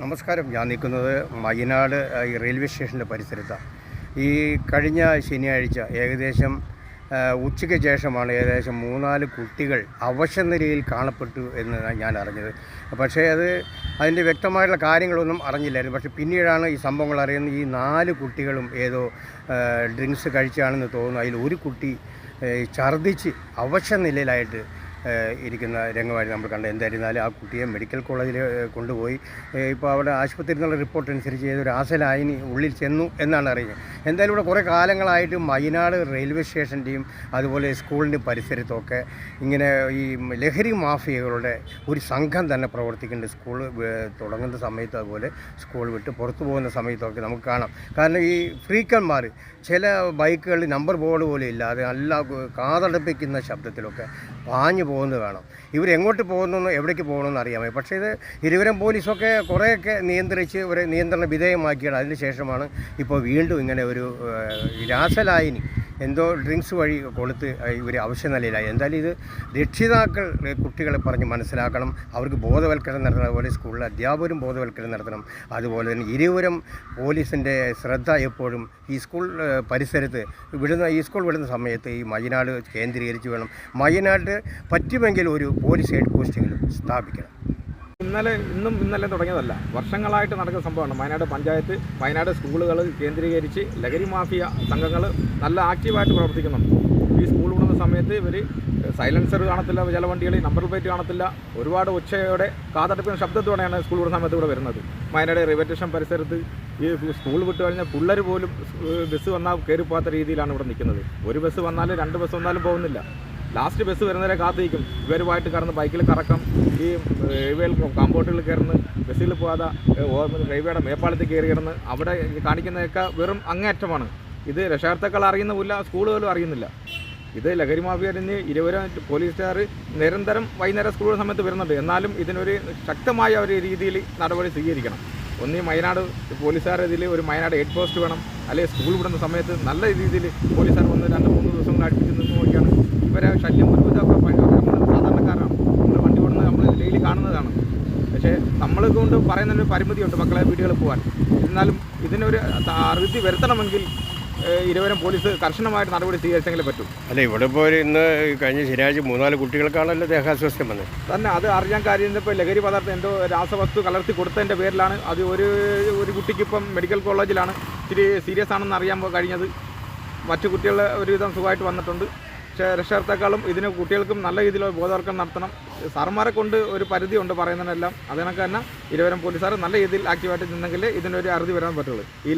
നമസ്കാരം. ഞാൻ നിൽക്കുന്നത് മയനാട് ഈ റെയിൽവേ സ്റ്റേഷന്റെ പരിസരത്താണ്. ഈ കഴിഞ്ഞ ശനിയാഴ്ച ഏകദേശം ഉച്ചയ്ക്ക് ശേഷമാണ് ഏകദേശം മൂന്നാൽ കുട്ടികൾ അവശനിലയിൽ കാണപ്പെട്ടു എന്ന് ഞാൻ അറിഞ്ഞത്. പക്ഷേ അത് അതിന്റെ വ്യക്തമായിട്ടുള്ള കാര്യങ്ങളൊന്നും അറിഞ്ഞില്ലായിരുന്നു. പക്ഷേ പിന്നീടാണ് ഈ സംഭവങ്ങൾ അറിയുന്നത്. ഈ നാല് കുട്ടികളും ഏതോ ഡ്രിങ്ക്സ് കഴിച്ചാണെന്ന് തോന്നുന്നു. അതിൽ ഒരു കുട്ടി ഛർദ്ദിച്ച് അവശനിലയിലായിട്ട് ഇരിക്കുന്ന രംഗമായി നമ്മൾ കണ്ടത്. എന്തായിരുന്നാലും ആ കുട്ടിയെ മെഡിക്കൽ കോളേജിൽ കൊണ്ടുപോയി. ഇപ്പോൾ അവിടെ ആശുപത്രിയിൽ നിന്നുള്ള റിപ്പോർട്ട് അനുസരിച്ച് ഏതൊരു ആസലായിനി ഉള്ളിൽ ചെന്നു എന്നാണ് അറിയുന്നത്. എന്തായാലും ഇവിടെ കുറേ കാലങ്ങളായിട്ട് മൈനാട് റെയിൽവേ സ്റ്റേഷന്റെയും അതുപോലെ സ്കൂളിന്റെ പരിസരത്തൊക്കെ ഇങ്ങനെ ഈ ലഹരി മാഫിയകളുടെ ഒരു സംഘം തന്നെ പ്രവർത്തിക്കുന്നുണ്ട്. സ്കൂൾ തുടങ്ങുന്ന സമയത്ത് അതുപോലെ സ്കൂൾ വിട്ട് പുറത്തു പോകുന്ന സമയത്തൊക്കെ നമുക്ക് കാണാം. കാരണം ഈ ഫ്രീക്കന്മാർ ചില ബൈക്കുകളിൽ നമ്പർ ബോർഡ് പോലും ഇല്ലാതെ നല്ല കാതടപ്പിക്കുന്ന ശബ്ദത്തിലൊക്കെ പാഞ്ഞു പോകുന്നത് കാണാം. ഇവരെങ്ങോട്ട് പോകുന്നു എവിടേക്ക് പോകണമെന്ന് അറിയാമേ? പക്ഷേ ഇത് ഇരുവരും പോലീസൊക്കെ കുറേയൊക്കെ നിയന്ത്രിച്ച് ഒരു നിയന്ത്രണ വിധേയമാക്കിയാണ്. അതിന് ശേഷമാണ് ഇപ്പോൾ വീണ്ടും ഇങ്ങനെ ഒരു രാസലായനി എന്തോ ഡ്രിങ്ക്സ് വഴി കൊടുത്ത് ഇവർ ആവശ്യനിലയിലായി എന്തായാലും ഇത് രക്ഷിതാക്കൾ കുട്ടികളെ പറഞ്ഞ് മനസ്സിലാക്കണം. അവർക്ക് ബോധവൽക്കരണം നടത്തണം. അതുപോലെ സ്കൂളിലെ അധ്യാപകരും ബോധവൽക്കരണം നടത്തണം. അതുപോലെ തന്നെ ഇരുവരും പോലീസിന്റെ ശ്രദ്ധ എപ്പോഴും ഈ സ്കൂൾ പരിസരത്ത് വിടുന്ന ഈ സ്കൂൾ വിടുന്ന സമയത്ത് ഈ മയനാട് കേന്ദ്രീകരിച്ച് വേണം. മയനാട് പറ്റുമെങ്കിൽ ഒരു പോലീസ് ഹെഡ് പോസ്റ്റിങ്ങിൽ സ്ഥാപിക്കണം. ഇന്നലെ ഇന്നും ഇന്നലെ തുടങ്ങിയതല്ല. വർഷങ്ങളായിട്ട് നടക്കുന്ന സംഭവമാണ്. വയനാട് പഞ്ചായത്ത് വയനാട് സ്കൂളുകൾ കേന്ദ്രീകരിച്ച് ലഹരി മാഫിയ സംഘങ്ങൾ നല്ല ആക്റ്റീവായിട്ട് പ്രവർത്തിക്കുന്നുണ്ട്. ഈ സ്കൂൾ വിടുന്ന സമയത്ത് ഇവർ സൈലൻസർ കാണത്തില്ല ചില വണ്ടികളിൽ നമ്പർ പ്ലേറ്റ് കാണത്തില്ല. ഒരുപാട് ഉച്ചയോടെ കാതടപ്പിക്കുന്ന ശബ്ദത്തോടെയാണ് സ്കൂൾ വിടുന്ന സമയത്ത് ഇവിടെ വരുന്നത്. വയനാട് റെയിൽവേ സ്റ്റേഷൻ പരിസരത്ത് ഈ സ്കൂൾ വിട്ടു കഴിഞ്ഞാൽ പിള്ളേർ പോലും ബസ് വന്നാൽ കയറിപ്പോകാത്ത രീതിയിലാണ് ഇവിടെ നിൽക്കുന്നത്. ഒരു ബസ് വന്നാലും രണ്ട് ബസ് വന്നാലും പോകുന്നില്ല. ലാസ്റ്റ് ബസ് വരുന്നവരെ കാത്തിരിക്കും. ഇവരുമായിട്ട് കടന്ന് ബൈക്കിൽ കറക്കം ഈ റെയിൽവേയിൽ കാമ്പൗണ്ടുകളിൽ കയറുന്ന. ബസ്സിൽ പോകാതെ റെയിൽവേയുടെ മേപ്പാളത്തിൽ കയറി കിടന്ന് അവിടെ കാണിക്കുന്നതൊക്കെ വെറും അങ്ങേയറ്റമാണ്. ഇത് രക്ഷകർത്താക്കൾ പോലും സ്കൂളുകളും അറിയുന്നില്ല. ഇത് ലഹരി മാഫിയറിന് ഇരുവരും പോലീസുകാർ നിരന്തരം വൈകുന്നേരം സ്കൂൾ സമയത്ത് വരുന്നുണ്ട്. എന്നാലും ഇതിനൊരു ശക്തമായ ഒരു രീതിയിൽ നടപടി സ്വീകരിക്കണം. ഒന്നീ വയനാട് പോലീസുകാരുടെ ഇതിൽ ഒരു വയനാട് ഹെഡ് പോസ്റ്റ് വേണം. അല്ലെങ്കിൽ സ്കൂൾ വിടുന്ന സമയത്ത് നല്ല രീതിയിൽ പോലീസുകാർ വന്ന് രണ്ട് മൂന്ന് ദിവസം കൊണ്ട് അടുപ്പിച്ച് നിന്ന് നോക്കിയാണ്. ശല്യം ഒരു ഇതൊക്കെ ഭയങ്കര നമ്മൾ സാധാരണക്കാരാണ്. നമ്മൾ വണ്ടി ഓടുന്നത് നമ്മൾ ഡെയിലി കാണുന്നതാണ്. പക്ഷേ നമ്മൾ കൊണ്ട് പറയുന്നതിനൊരു പരിമിതിയുണ്ട് മക്കളെ വീടുകളിൽ പോകാൻ. എന്നാലും ഇതിനൊരു അറുതി വരുത്തണമെങ്കിൽ ഇരുവരും പോലീസ് കർശനമായിട്ട് നടപടി സ്വീകരിച്ചെങ്കിലേ പറ്റും. അല്ല ഇവിടെ ഇപ്പോൾ ഇന്ന് കഴിഞ്ഞ ശനിയാഴ്ച മൂന്നാൽ കുട്ടികൾക്കാണല്ലോ ദേഹാസ്വാസ്ഥ്യം വന്നത്. തന്നെ അത് അറിയാൻ കാര്യം ഇപ്പോൾ ലഹരി പദാർത്ഥം എന്തോ രാസവസ്തു കലർത്തി കൊടുത്തതിന്റെ പേരിലാണ്. അത് ഒരു ഒരു കുട്ടിക്ക് ഇപ്പം മെഡിക്കൽ കോളേജിലാണ്. ഇച്ചിരി സീരിയസ് ആണെന്ന് അറിയാൻ കഴിഞ്ഞത്. മറ്റു കുട്ടികൾ ഒരുവിധം സുഖമായിട്ട് വന്നിട്ടുണ്ട്. രക്ഷകർത്താക്കളും ഇതിന് കുട്ടികൾക്കും നല്ല രീതിയിൽ ബോധവൽക്കരണം നടത്തണം. സാറന്മാരെ കൊണ്ട് ഒരു പരിധി ഉണ്ട് പറയുന്നതിനെല്ലാം. അതിനൊക്കെ തന്നെ ഇരുവരും പോലീസുകാർ നല്ല രീതിയിൽ ആക്റ്റീവായിട്ട് നിന്നെങ്കിൽ ഇതിനൊരു അറുതി വരാൻ പറ്റുള്ളൂ. ഈ